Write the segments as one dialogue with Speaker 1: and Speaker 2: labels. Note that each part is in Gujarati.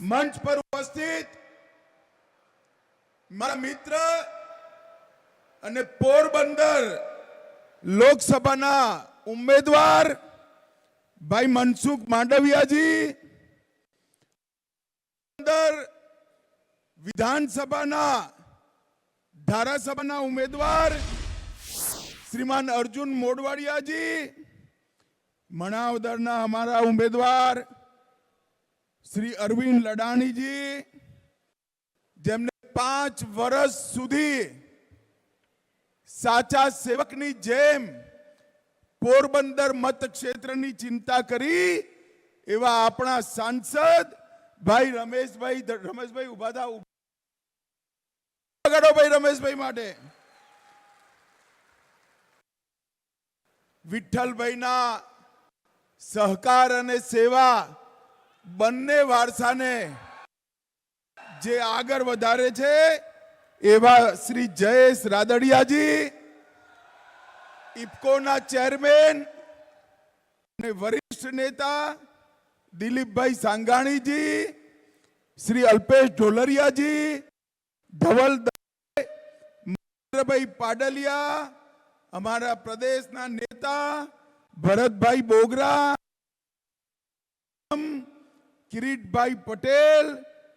Speaker 1: મંચ પર ઉપસ્થિત મારા મિત્ર અને પોરબંદર લોકસભાના ઉમેદવાર ભાઈ મનસુખ માંડવિયાજી વિધાનસભાના ધારાસભાના ઉમેદવાર શ્રીમાન અર્જુન મોડવાડિયાજી મણાવદરના અમારા ઉમેદવાર શ્રી અરવિંદ લડાણીજી, જેમને પાંચ વર્ષ સુધી સાચા સેવકની જેમ પોરબંદર મતક્ષેત્રની ચિંતા કરી, એવા આપણા સાંસદ ભાઈ રમેશભાઈ રમેશભાઈ ઊભા થા ભાઈ રમેશભાઈ માટે. વિઠ્ઠલભાઈના સહકાર અને સેવા બંને વારસાને જે આગળ વધારે છે, એવા શ્રી જયેશ રાદડિયાજી, ઇફકોના ચેરમેન અને વરિષ્ઠ નેતા દિલીપભાઈ સાંગાણીજી, શ્રી અલ્પેશ ઢોલરિયાજી ધવલ મહેન્દ્રભાઈ પાડલિયા, અમારા પ્રદેશના નેતા ભરતભાઈ બોગરા કિરીટભાઈ પટેલ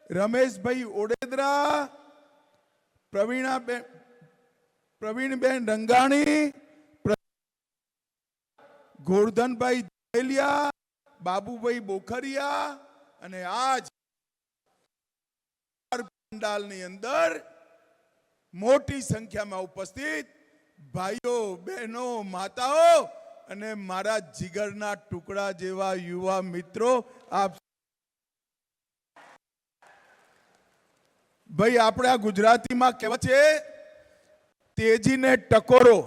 Speaker 1: રમેશભાઈ ઓડેદરા, પ્રવીણાબેન, પ્રવીણબેન રંગાણી ગોરધનભાઈ ધેલિયા બાબુભાઈ બોખરિયા અને આજ પંડાલની અંદર મોટી સંખ્યામાં ઉપસ્થિત ભાઈઓ, બહેનો, માતાઓ અને મારા જીગરના ટુકડા જેવા યુવા મિત્રો આપ ભાઈ, આપણે આ ગુજરાતીમાં કહેવત છે, તેજીને ટકોરો.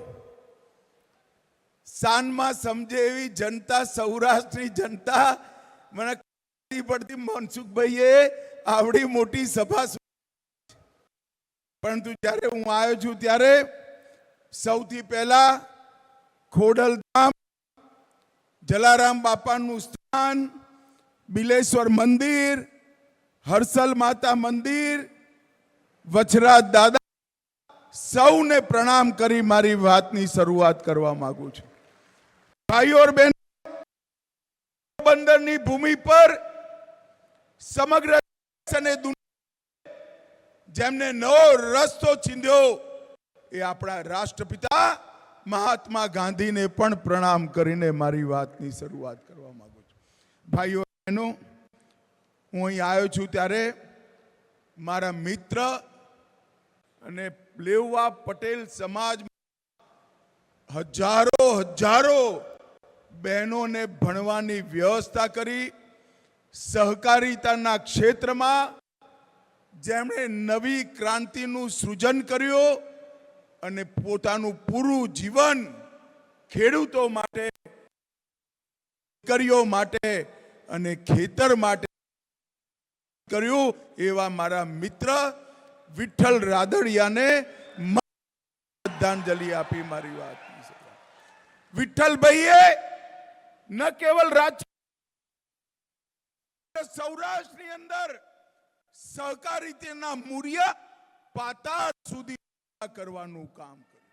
Speaker 1: સાનમાં સમજે એવી જનતા, સૌરાષ્ટ્રની જનતા. મને પડતી મનસુખભાઈએ આવડી મોટી સભા પરંતુ જ્યારે હું આવ્યો છું ત્યારે સૌથી પહેલા ખોડલધામ, જલારામ બાપાનું સ્થાન, બિલેશ્વર મંદિર, હર્ષલ માતા મંદિર વચરાજ દાદા, સૌને પ્રણામ કરી મારી વાતની શરૂઆત કરવા માંગુ છું. ભાઈઓ બહેન, બંદરની ભૂમિ પર સમગ્ર અને જેમને નવો રસ્તો ચીંધ્યો એ આપણા રાષ્ટ્રપિતા મહાત્મા ગાંધીને પણ પ્રણામ કરીને મારી વાતની શરૂઆત કરવા માંગુ છું. ભાઈઓ બહેનો, હું અહીં આવ્યો છું ત્યારે મારા મિત્ર અને લેવા પટેલ સમાજ હજારો હજારો બહેનોને ભણવાની વ્યવસ્થા કરી સહકારિતાના ક્ષેત્રમાં જેમણે નવી ક્રાંતિનું સૃજન કર્યું અને પોતાનું પૂરું જીવન ખેડૂતો માટે, દીકરીઓ માટે અને ખેતર માટે કર્યું એવા મારા મિત્ર વિઠ્ઠલ રાદડિયાને શ્રદ્ધાંજલિ આપી મારી વાત. વિઠ્ઠલભાઈએ ન કેવલ રાજ સૌરાષ્ટ્રની અંદર સહકારિતાના મૂલ્ય પાતાળ સુધી કરવાનું કામ કર્યું.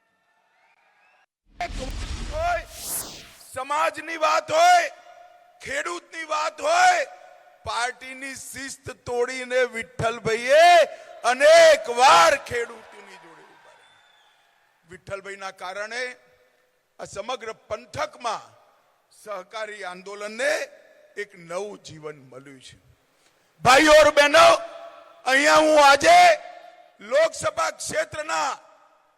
Speaker 1: સમાજની વાત હોય, ખેડૂતની વાત હોય પાર્ટીની શિસ્ત તોડીને વિઠ્ઠલભાઈએ અનેક વાર ખેડૂતોની જોડે વિઠ્ઠલભાઈના કારણે આ સમગ્ર પંથકમાં સહકારી આંદોલનને એક નવું જીવન મળ્યું છે. ભાઈઓ ઓર બહેનો, અહીંયા હું આજે લોકસભા ક્ષેત્રના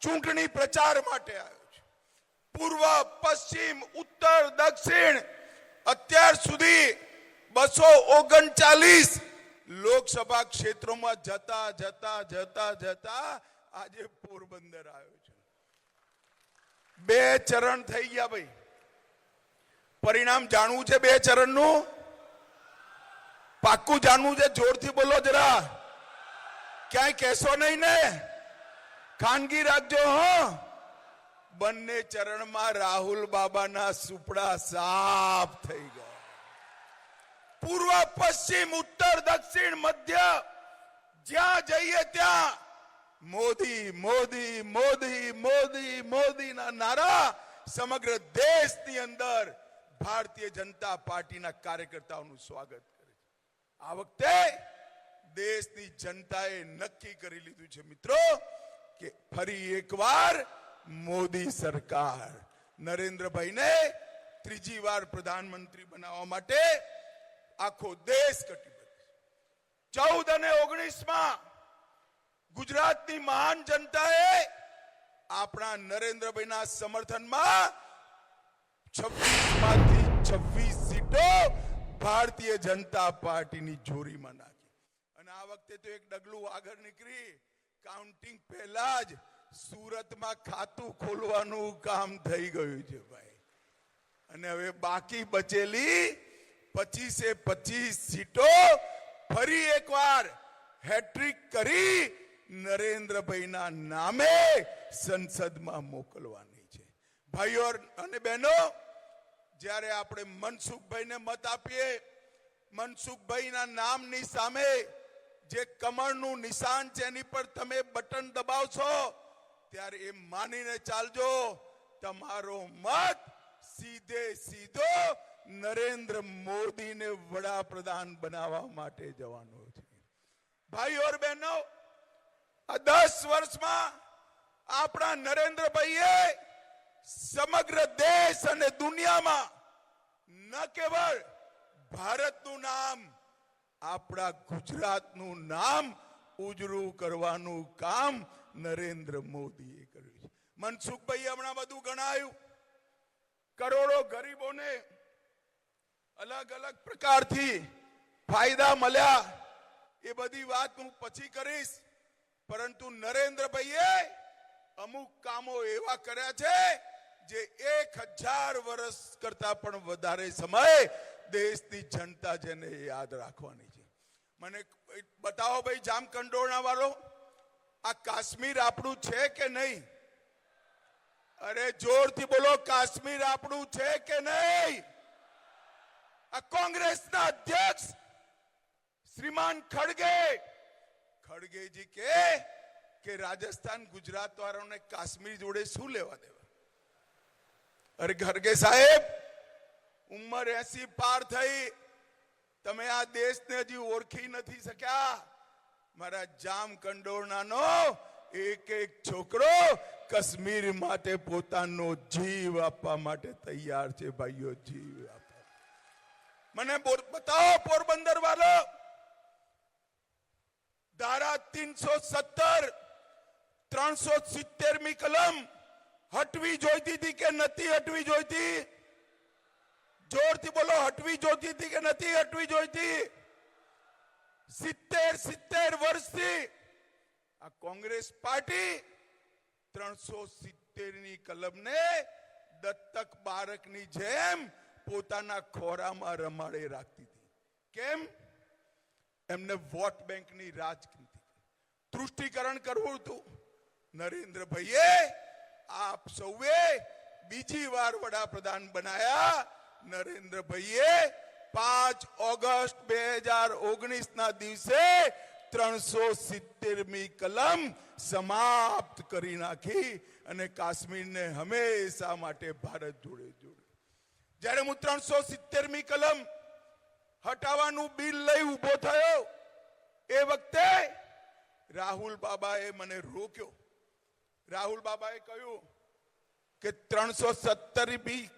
Speaker 1: ચૂંટણી પ્રચાર માટે આવ્યો છું. પૂર્વ, પશ્ચિમ, ઉત્તર, દક્ષિણ અત્યાર સુધી બસો ઓગણચાલીસ લોકસભા ક્ષેત્રોમાં જતા જતા જતા જતા આજે પોરબંદર આવ્યો છું બે ચરણ થઈ ગયા ભાઈ. પરિણામ જાણવું છે બે ચરણનું? પાક્કું જાણવું છે? જોરથી બોલો જરા. ક્યાંય કહેશો નહીં ને? ખાનગી રાખજો, હો. બંને ચરણમાં રાહુલ બાબાના સુપડા સાફ થઈ ગયા. પૂર્વ, પશ્ચિમ, ઉત્તર, દક્ષિણ, મધ્ય, જ્યાં જઈએ ત્યાં મોદી મોદી મોદી મોદી, મોદીના નારા સમગ્ર દેશની અંદર ભારતીય જનતા પાર્ટીના કાર્યકર્તાઓનું સ્વાગત કરે છે. આ વખતે દેશની જનતાએ નક્કી કરી લીધું છે મિત્રો કે ફરી એકવાર મોદી સરકાર નરેન્દ્રભાઈને ત્રીજી વાર પ્રધાનમંત્રી બનાવવા માટે આખો દેશ કટિબદ્ધ ચૌદ અને ઓગણીસમાં ગુજરાતની મહાન જનતાએ આપણા નરેન્દ્રભાઈના સમર્થનમાં છવ્વીસમાંથી છવ્વીસ સીટો ભારતીય જનતા પાર્ટીની જોરીમાં નાખી. અને આ વખતે તો એક ડગલું આગળ નીકળી. કાઉન્ટિંગ પહેલા જ સુરતમાં ખાતું ખોલવાનું કામ થઈ ગયું છે ભાઈ. અને હવે બાકી બચેલી પચીસે પચીસ સીટો ફરી એકવાર હેટ્રિક કરી નરેન્દ્રભાઈના નામે સંસદમાં મોકલવાની છે. ભાઈઓ અને બહેનો, જ્યારે આપણે મનસુખભાઈને મત આપીએ, મનસુખભાઈના નામની સામે જે કમળનું નિશાન છે એની પર તમે બટન દબાવશો, ત્યારે એ માનીને ચાલજો, તમારો મત સીધે સીધો નરેન્દ્ર મોદીને વડાપ્રધાન બનાવવા માટે જવાનો છે. ઓર બહેનો, આ દસ વર્ષમાં આપણા નરેન્દ્રભાઈએ સમગ્ર દેશ અને દુનિયામાં ન કેવળ ભારતનું નામ, આપણા ગુજરાતનું નામ ઉજળું કરવાનું કામ નરેન્દ્ર મોદીએ કર્યું છે. મનસુખભાઈ હમણાં બધું ગણાયું. કરોડો ગરીબોને અલગ અલગ પ્રકારથી ફાયદા મળ્યા. એ બધી વાત હું પછી કરીશ. પરંતુ નરેન્દ્રભાઈએ અમુક કામો એવા કર્યા છે જે એક હજાર વર્ષ કરતા પણ વધારે સમય દેશની જનતા જેને યાદ રાખવાની છે. મને બતાવો ભાઈ જામકંડોરણા વાળો આ કાશ્મીર આપણું છે કે નહીં? અરે જોરથી બોલો, કાશ્મીર આપણું છે કે નહીં? કોંગ્રેસના અધ્યક્ષ શ્રીમાન ખડગે ખડગેજી કે કે રાજસ્થાન ગુજરાત વાળાને કાશ્મીર જોડે શું લેવા દેવા અરે ખડગે સાહેબ ઉંમર એસી પાર થઈ તમે આ દેશને હજી ઓળખી નથી શક્યા મારા જામ કંડોરણાનો એક એક છોકરો કાશ્મીર માટે પોતાનો જીવ આપવા માટે તૈયાર છે ભાઈઓ જીવ આપવા મને બોલ- બતાવો પોરબંદર વાળો ધારા તીનસો સત્તર ત્રણસો સિત્તેર મી કલમ હટવી જોઈતી હતી કે નથી હટવી જોઈતી જોરથી બોલો હટવી જોઈતી હતી કે નથી હટવી જોઈતી સિત્તેર સિત્તેર વર્ષથી આ કોંગ્રેસ પાર્ટી ત્રણસો સિત્તેરની કલમને દત્તક બાળકની જેમ પોતાના ખોરામાં રમાડે રાખતી હતી. કેમ? એમને વોટ બેંકની રાજનીતિ. તૃષ્ટિકરણ કરવું હતું. નરેન્દ્રભાઈએ આપ સૌએ બીજી વાર વડાપ્રધાન બનાયા. નરેન્દ્રભાઈએ પાંચ ઓગસ્ટ બે હજાર ઓગણીસ ના દિવસે ત્રણસો સિત્તેરમી કલમ સમાપ્ત કરી નાખી અને કાશ્મીરને હંમેશા માટે ભારત જોડે જોડે જ્યારે હું ત્રણસો સિત્તેરમી કલમ હટાવવાનું બિલ લઈ ઊભો થયો, એ વખતે રાહુલ બાબાએ મને રોક્યો. રાહુલ બાબાએ કહ્યું કે ત્રણસો સત્તર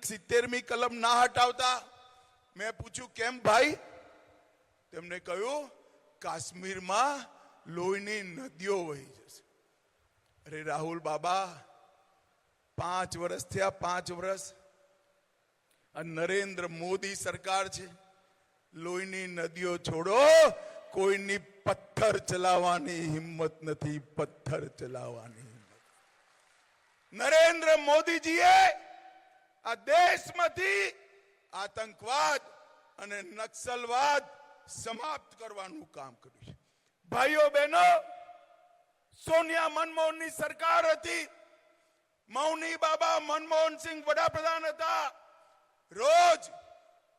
Speaker 1: સિત્તેરમી કલમ ના હટાવતા. મેં પૂછ્યું, કેમ ભાઈ? તેમને કહ્યું, કાશ્મીરમાં લોહીની નદીઓ વહી જશે. અરે રાહુલ બાબા, પાંચ વર્ષ થયા, પાંચ વર્ષ આ નરેન્દ્ર મોદી સરકાર છે. લોહીની નદીઓ છોડો, કોઈની પથ્થર ચલાવવાની હિંમત નથી, પથ્થર ચલાવવાની નરેન્દ્ર મોદીજીએ આ દેશમાંથી આતંકવાદ અને નક્સલવાદ સમાપ્ત કરવાનું કામ કર્યું છે. ભાઈઓ બહેનો, સોનિયા મનમોહનની સરકાર હતી. મૌની બાબા મનમોહન સિંહ વડાપ્રધાન હતા. રોજ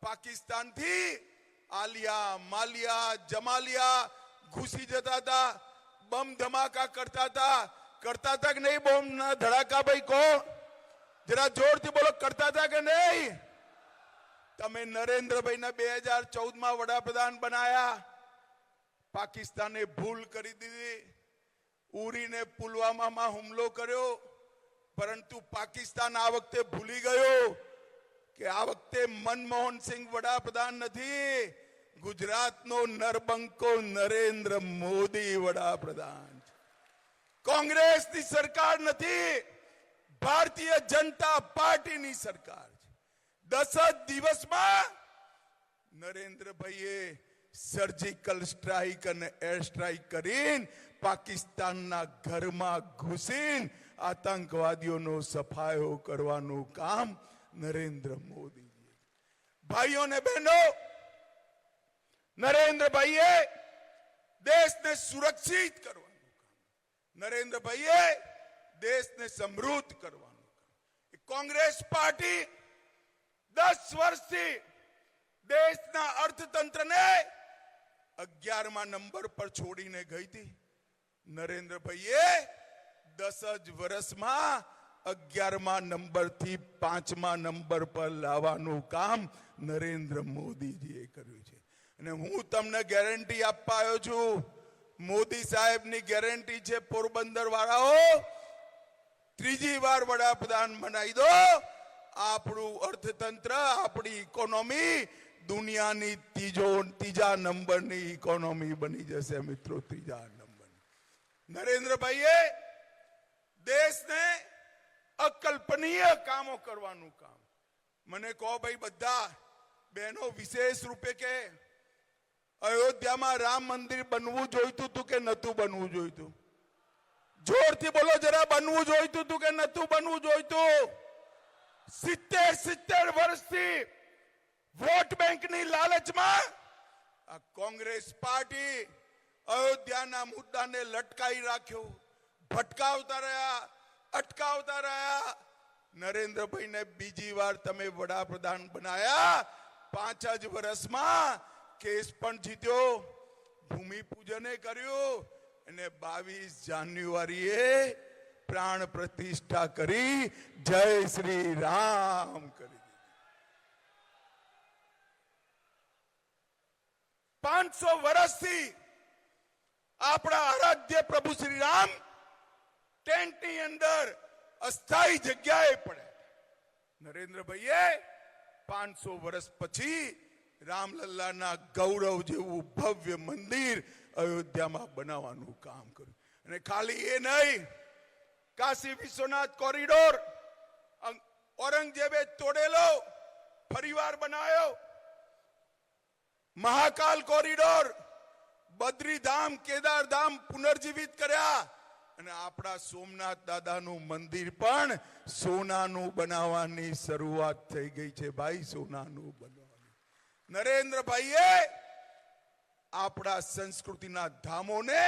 Speaker 1: પાકિસ્તાનથી આલિયા, માલિયા, જમાલિયા ઘૂસી જતા હતા, બમ ધમાકા કરતા હતા. કરતા હતા કે નહીં બોમ્બ ના, ધડાકા ભાઈ કો જરા જોરથી બોલો, કરતા હતા કે નહીં? તમે નરેન્દ્રભાઈને બે હજાર ચૌદમાં વડાપ્રધાન બનાયા. પાકિસ્તાને ભૂલ કરી દીધી. ઉરીને પુલવામામાં હુમલો કર્યો. પરંતુ પાકિસ્તાન આ વખતે ભૂલી ગયો. કે આ વખતે મનમોહન સિંહ વડાપ્રધાન નથી, ગુજરાતનો નરબંકો નરેન્દ્ર મોદી વડાપ્રધાન કોંગ્રેસની સરકાર નથી, ભારતીય જનતા પાર્ટીની સરકાર છે. દસ જ દિવસમાં નરેન્દ્રભાઈએ સર્જિકલ સ્ટ્રાઇક અને એર સ્ટ્રાઇક કરીને પાકિસ્તાનના ઘરમાં ઘૂસીને આતંકવાદીઓનો સફાયો કરવાનું કામ નરેન્દ્ર મોદી ભાઈઓ ને બહેનો નરેન્દ્રભાઈએ દેશને સુરક્ષિત કરવાનું કામ નરેન્દ્રભાઈએ દેશને સમૃદ્ધ કરવાનું કામ એ કોંગ્રેસ પાર્ટી દસ વર્ષથી દેશના અર્થતંત્રને અગિયારમા નંબર પર છોડીને ગઈ હતી નરેન્દ્રભાઈએ દસ જ વર્ષમાં અગિયારમા નંબરથી પાંચમા નંબર પર લાવવાનું કામ નરેન્દ્ર મોદીજીએ કર્યું છે. અને હું તમને ગેરંટી આપવા આવ્યો છું. મોદી સાહેબની ગેરંટી છે પોરબંદર વાળાઓ. ત્રીજી વાર વડાપ્રધાન બનાવી દો. આપણું અર્થતંત્ર, આપણી ઇકોનોમી દુનિયાની ત્રીજો, ત્રીજા નંબરની ઇકોનોમી બની જશે મિત્રો, ત્રીજા નંબર નરેન્દ્રભાઈએ દેશને અકલ્પનીય કામો કરવાનું કામ. મને કહો ભાઈ બધા, બહેનો, વિશેષ રૂપે કે અયોધ્યામાં રામ મંદિર બનવું જોઈતું હતું કે નતું બનવું જોઈતું? જોરથી બોલો જરા, બનવું જોઈતું હતું કે નતું બનવું જોઈતું? સિત્તેર સિત્તેર વર્ષથી વોટ બેંકની લાલચમાં આ કોંગ્રેસ પાર્ટી અયોધ્યાના મુદ્દાને લટકાઈ રાખ્યો, ભટકાવતા રહ્યા. અટકાવતા રહ્યા. નરેન્દ્રભાઈને બીજી વાર તમે વડાપ્રધાન બનાયા. પાંચ જ વર્ષમાં કેસ પણ જીત્યો. ભૂમિપૂજને કર્યું અને બાવીસ જાન્યુઆરીએ પ્રાણ પ્રતિષ્ઠા કરી જય શ્રી રામ કરી પાંચસો વર્ષથી આપણા આરાધ્ય પ્રભુ શ્રી રામ ટેન્ટની અંદર અસ્થાયી જગ્યાએ પડે. નરેન્દ્રભાઈએ પાંચસો વર્ષ પછી રામલલ્લાના ગૌરવ જેવું ભવ્ય મંદિર અયોધ્યામાં બનાવવાનું કામ કર્યું. અને ખાલી એ નહીં, કાશી વિશ્વનાથ કોરિડોર, અં- ઔરંગઝેબે તોડેલો ફરીવાર બનાવ્યો મહાકાલ કોરિડોર, બદ્રીધામ, કેદારધામ પુનર્જીવિત કર્યા. અને આપણા સોમનાથ દાદાનું મંદિર પણ સોનાનું બનાવવાની શરૂઆત થઈ ગઈ છે ભાઈ, સોનાનું બનાવવાનું. નરેન્દ્રભાઈએ આપણા સંસ્કૃતિના ધામોને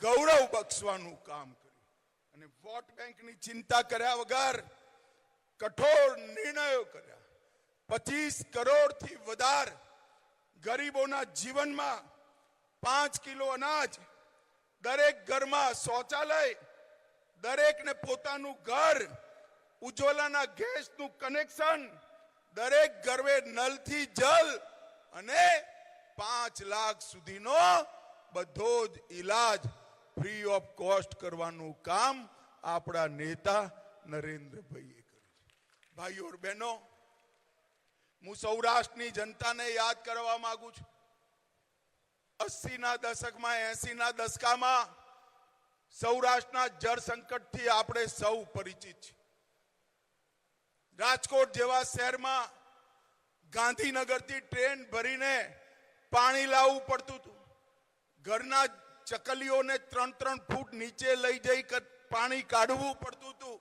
Speaker 1: ગૌરવ બક્ષવાનું કામ કર્યું. અને વોટ બેંકની ચિંતા કર્યા વગર કઠોર નિર્ણયો કર્યા. પચીસ કરોડથી વધારે ગરીબોના જીવનમાં પાંચ કિલો અનાજ દરેક ઘરમાં શૌચાલય, દરેકને પોતાનું ઘર, ઉજ્જવલાના ગેસનું કનેક્શન, દરેક ગરવે નલથી જલ અને પાંચ લાખ સુધીનો બધો જ ઈલાજ ફ્રી ઓફ કોસ્ટ કરવાનું કામ આપણા નેતા નરેન્દ્રભાઈએ કર્યું છે. ભાઈઓ, બહેનો, હું સૌરાષ્ટ્રની જનતાને યાદ કરવા માંગુ છું. અસ્સી ના દશકમાં એસી ના દશકામાં સૌરાષ્ટ્રના જળ સંકટથી આપણે સૌ પરિચિત છીએ. રાજકોટ જેવા શહેરમાં ગાંધીનગરથી ટ્રેન ભરીને પાણી લાવવું પડતું હતું. ઘરના ચકલીઓને ત્રણ ત્રણ ફૂટ નીચે લઈ જઈ પાણી કાઢવું પડતું હતું.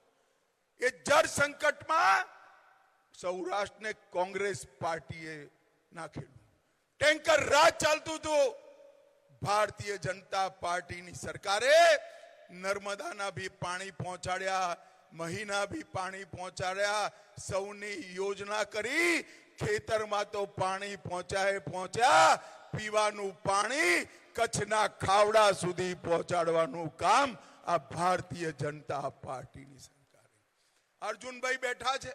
Speaker 1: એ જળ સંકટમાં સૌરાષ્ટ્રને કોંગ્રેસ પાર્ટીએ નાખેલું. ટેન્કર રાજ ચાલતું હતું. ભારતીય જનતા પાર્ટીની સરકારે નર્મદાના બી પાણી પહોંચાડ્યા, મહીના બી પાણી પહોંચાડ્યા, સૌની યોજના કરી ખેતરમાં તો પાણી પહોંચાય પહોંચ્યા, પીવાનું પાણી કચ્છના ખાવડા સુધી પહોંચાડવાનું કામ આ ભારતીય જનતા પાર્ટીની સરકારે. અર્જુનભાઈ બેઠા છે.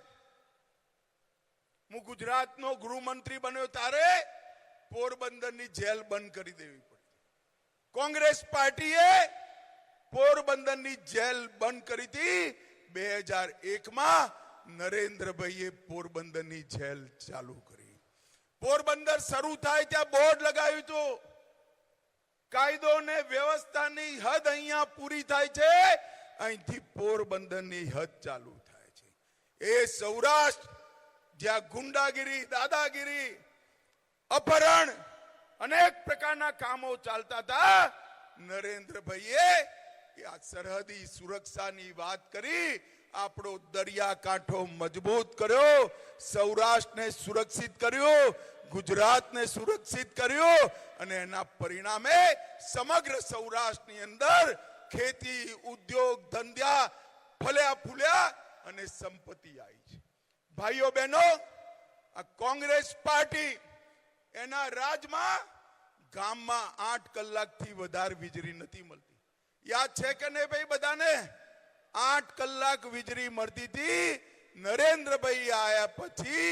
Speaker 1: હું ગુજરાતનો ગૃહમંત્રી બન્યો ત્યારે પોરબંદરની જેલ બંધ કરી દેવી પડી. કોંગ્રેસ પાર્ટીએ પોરબંદરની જેલ બંધ કરી હતી. બે હજાર એકમાં નરેન્દ્રભાઈએ પોરબંદરની જેલ ચાલુ કરી. પોરબંદર શરૂ થાય ત્યાં બોર્ડ લગાવ્યું હતું. કાયદો ને વ્યવસ્થાની હદ અહીંયા પૂરી થાય છે. અહીંથી પોરબંદરની હદ ચાલુ થાય છે. એ સૌરાષ્ટ્ર, જ્યાં ગુંડાગીરી, દાદાગીરી, અપહરણ અનેક પ્રકારના કામો ચાલતા હતા. નરેન્દ્રભાઈએ આ સરહદી સુરક્ષાની વાત કરી, આપણો દરિયાકાંઠો મજબૂત કર્યો, સૌરાષ્ટ્રને સુરક્ષિત કર્યો, ગુજરાતને સુરક્ષિત કર્યો અને એના પરિણામે સમગ્ર સૌરાષ્ટ્રની અંદર ખેતી, ઉદ્યોગ, ધંધ્યા ફલ્યા ફૂલ્યા અને સંપત્તિ આવી છે. ભાઈઓ બહેનો, આ કોંગ્રેસ પાર્ટી એના રાજમાં ગામમાં આઠ કલાકથી વધારે વીજળી નથી મળતી. યાદ છે કે નહીં ભાઈ બધાને? આઠ કલાક વીજળી મળતી હતી, નરેન્દ્રભાઈ આયા પછી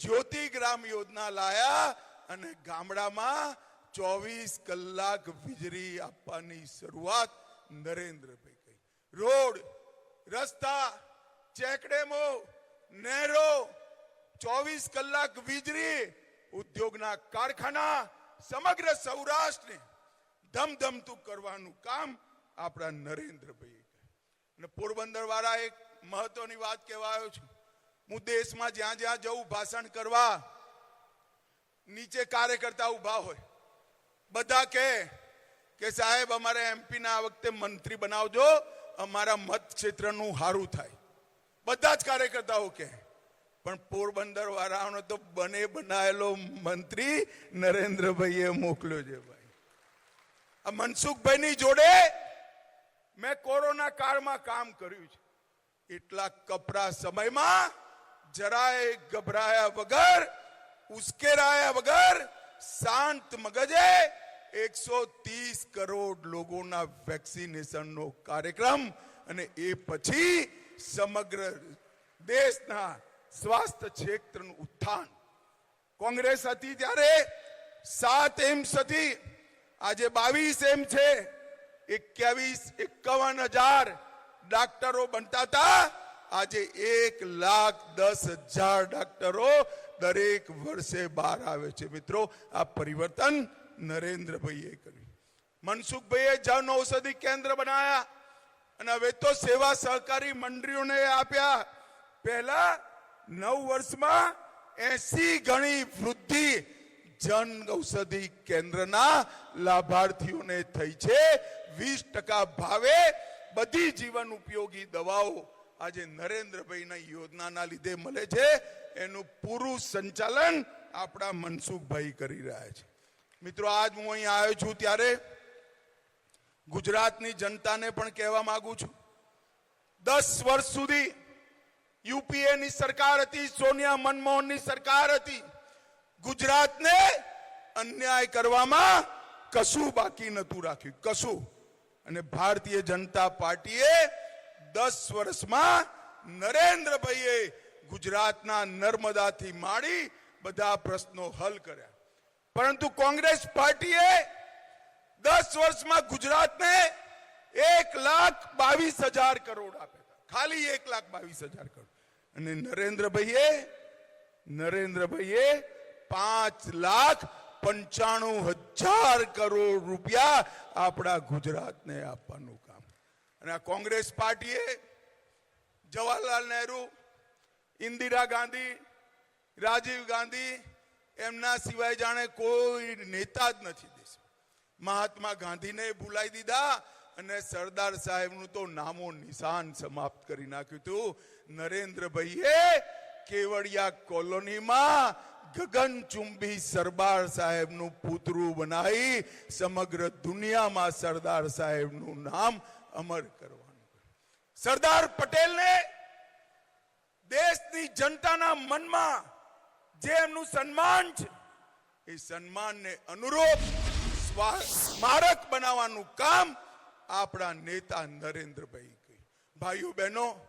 Speaker 1: જ્યોતિ ગ્રામ યોજના લાયા અને ગામડામાં ચોવીસ કલાક વીજળી આપવાની શરૂઆત નરેન્દ્રભાઈ કરી. રોડ, રસ્તા, ચેકડેમો નહેરો ચોવીસ કલાક વીજળી ઉદ્યોગના કારખાના, સમગ્ર સૌરાષ્ટ્રને ધમધમતું કરવાનું કામ આપણા નરેન્દ્રભાઈ અને પોરબંદર વાળા એક મહત્વની વાત કહેવા આવ્યો છું. હું દેશમાં જ્યાં જ્યાં જઉં, ભાષણ કરવા, નીચે કાર્યકર્તા ઊભા હોય, બધા કહે કે સાહેબ, અમારે એમપી ના વખતે મંત્રી બનાવજો, અમારા મત ક્ષેત્રનું સારું થાય. બધા જ કાર્યકર્તાઓ કે પણ પોરબંદર વાળાનો તો બને બનાયેલો મંત્રી નરેન્દ્રભાઈએ મોકલ્યો છે ભાઈ. આ મનસુખભાઈની જોડે મેં કોરોના કાળમાં કામ કર્યું છે. એટલા કપરા સમયમાં જરાય ગભરાયા વગર, ઉશ્કેરાયા વગર શાંત મગજે એકસો ત્રીસ કરોડ લોકોના વેક્સિનેશનનો કાર્યક્રમ અને એ પછી સમગ્ર દેશના સ્વાસ્થ્ય ક્ષેત્રનું ઉત્થાન. કોંગ્રેસ હતી ત્યારે સાત એમ્સ હતી. આજે બાવીસ એમ છે. એક્યાવીસ, એકાવન હજાર ડાક્ટરો બનતા હતા. આજે એક લાખ દસ હજાર ડાક્ટરો દરેક વર્ષે બહાર આવે છે. મિત્રો, આ પરિવર્તન નરેન્દ્રભાઈએ કર્યું. મનસુખભાઈએ જન ઔષધિ કેન્દ્ર બનાયા. અને હવે તો સેવા સહકારી મંડળીઓને આપ્યા. પહેલા નવ વર્ષમાં એસી ગણી વૃદ્ધિ જન ઔષધિ કેન્દ્રના લાભાર્થીઓને થઈ છે. વીસ ટકા ભાવે બધી જીવન ઉપયોગી દવાઓ આજે નરેન્દ્રભાઈના યોજનાના લીધે મળે છે. એનું પૂરું સંચાલન આપણા મનસુખભાઈ કરી રહ્યા છે. મિત્રો, આજ હું અહીં આવ્યો છું ત્યારે ગુજરાતની જનતાને પણ કહેવા માંગુ છું. દસ વર્ષ સુધી યુપીએ ની સરકાર હતી, સોનિયા મનમોહનની સરકાર હતી. ગુજરાતને અન્યાય કરવામાં કશું બાકી નતું રાખ્યું, કશું. અને ભારતીય જનતા પાર્ટીએ દસ વર્ષમાં નરેન્દ્રભાઈએ ગુજરાતના નર્મદાથી માડી બધા પ્રશ્નો હલ કર્યા. પરંતુ કોંગ્રેસ પાર્ટીએ દસ વર્ષમાં ગુજરાતને એક લાખ બાવીસ હજાર કરોડ આપ્યા ખાલી એક લાખ બાવીસ હજાર કરોડ. અને નરેન્દ્રભાઈએ નરેન્દ્રભાઈએ પાંચ લાખ પંચાણું હજાર કરોડ રૂપિયા આપણા ગુજરાતને આપવાનું કામ. અને આ કોંગ્રેસ પાર્ટીએ જવાહરલાલ નહેરુ, ઇન્દિરા ગાંધી, રાજીવ ગાંધી, એમના સિવાય જાણે કોઈ નેતા જ નથી દેશ મહાત્મા ગાંધીને ભૂલાઈ દીધા અને સરદાર સાહેબનું તો નામો નિશાન સમાપ્ત કરી નાખ્યું હતું. નરેન્દ્રભાઈએ કેવડિયા કોલોનીમાં ગગનચુંબી સરદાર સાહેબનું પૂતરું બનાવી સમગ્ર દુનિયામાં સરદાર સાહેબનું નામ અમર કરવાનું સરદાર પટેલને દેશની જનતાના મનમાં જે એમનું સન્માન છે, એ સન્માનને અનુરૂપ સ્વા- સ્મારક બનાવવાનું કામ આપણા નેતા નરેન્દ્રભાઈ કહી ભાઈઓ બહેનો,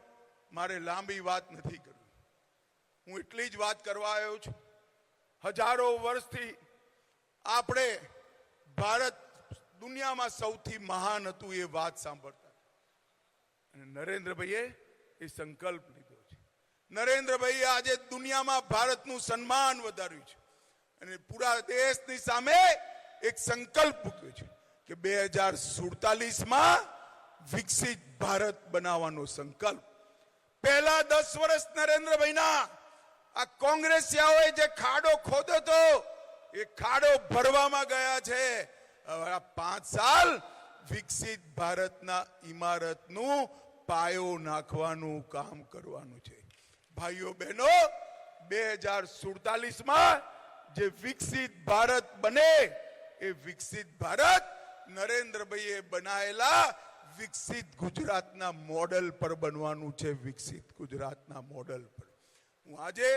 Speaker 1: મારે લાંબી વાત નથી કરવી. હું એટલી જ વાત કરવા આવ્યો છું. હજારો વર્ષથી આપણે ભારત દુનિયામાં સૌથી મહાન હતું એ વાત સાંભળતા. અને નરેન્દ્રભાઈએ એ સંકલ્પ લીધો છે. નરેન્દ્રભાઈએ આજે દુનિયામાં ભારતનું સન્માન વધાર્યું છે. અને પૂરા દેશની સામે એક સંકલ્પ મૂક્યો છે. કે બે હજાર સુડતાલીસમાં વિકસિત ભારત બનાવવાનો સંકલ્પ. પહેલા દસ વર્ષ નરેન્દ્રભાઈના આ કોંગ્રેસિયાઓએ જે ખાડો ખોદ્યો હતો, એ ખાડો ભરવામાં ગયા છે. હવે આ પાંચ સાલ વિકસિત ભારતના ઇમારતનું પાયો નાખવાનું કામ કરવાનું છે. ભાઈઓ, બહેનો, બે હજાર સુડતાલીસમાં જે વિકસિત ભારત બને, એ વિકસિત ભારત નરેન્દ્રભાઈએ બનાવેલા વિકસિત ગુજરાતના મોડલ પર બનવાનું છે વિકસિત ગુજરાતના મોડલ પર. હું આજે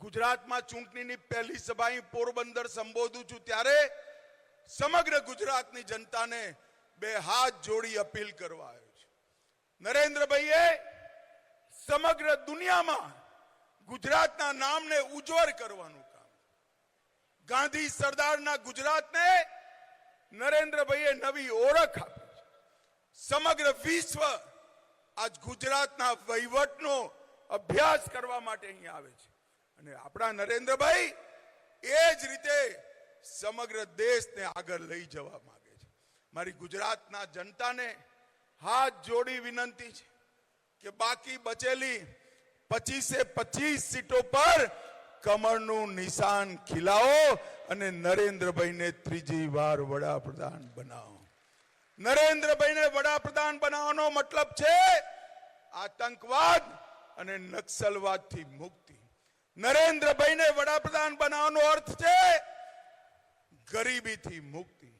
Speaker 1: ગુજરાતમાં ચૂંટણીની પહેલી સભા પોરબંદર સંબોધું છું ત્યારે સમગ્ર ગુજરાતની જનતાને બે હાથ જોડી અપીલ કરવા આવ્યો છું. નરેન્દ્રભાઈએ સમગ્ર દુનિયામાં ગુજરાતના નામને ઉજ્જવળ કરવાનું કામ ગાંધી સરદારના ગુજરાતને નરેન્દ્રભાઈએ નવી ઓળખ આપી છે. સમગ્ર વિશ્વ આજ ગુજરાતના વહીવટનો અભ્યાસ કરવા માટે અહીં આવે છે. અને આપણા નરેન્દ્રભાઈ એ જ રીતે સમગ્ર દેશને આગળ લઈ જવા માંગે છે. મારી ગુજરાતના જનતાને હાથ જોડી વિનંતી છે કે બાકી બચેલી પચીસે પચીસ સીટો પર કમળનું નિશાન ખીલાવો અને નરેન્દ્રભાઈને ત્રીજી વાર વડાપ્રધાન બનાવો. નરેન્દ્રભાઈને વડાપ્રધાન બનાવવાનો મતલબ છે આતંકવાદ અને નક્સલવાદથી મુક્તિ. નરેન્દ્રભાઈને વડાપ્રધાન બનાવવાનો અર્થ છે ગરીબીથી મુક્તિ.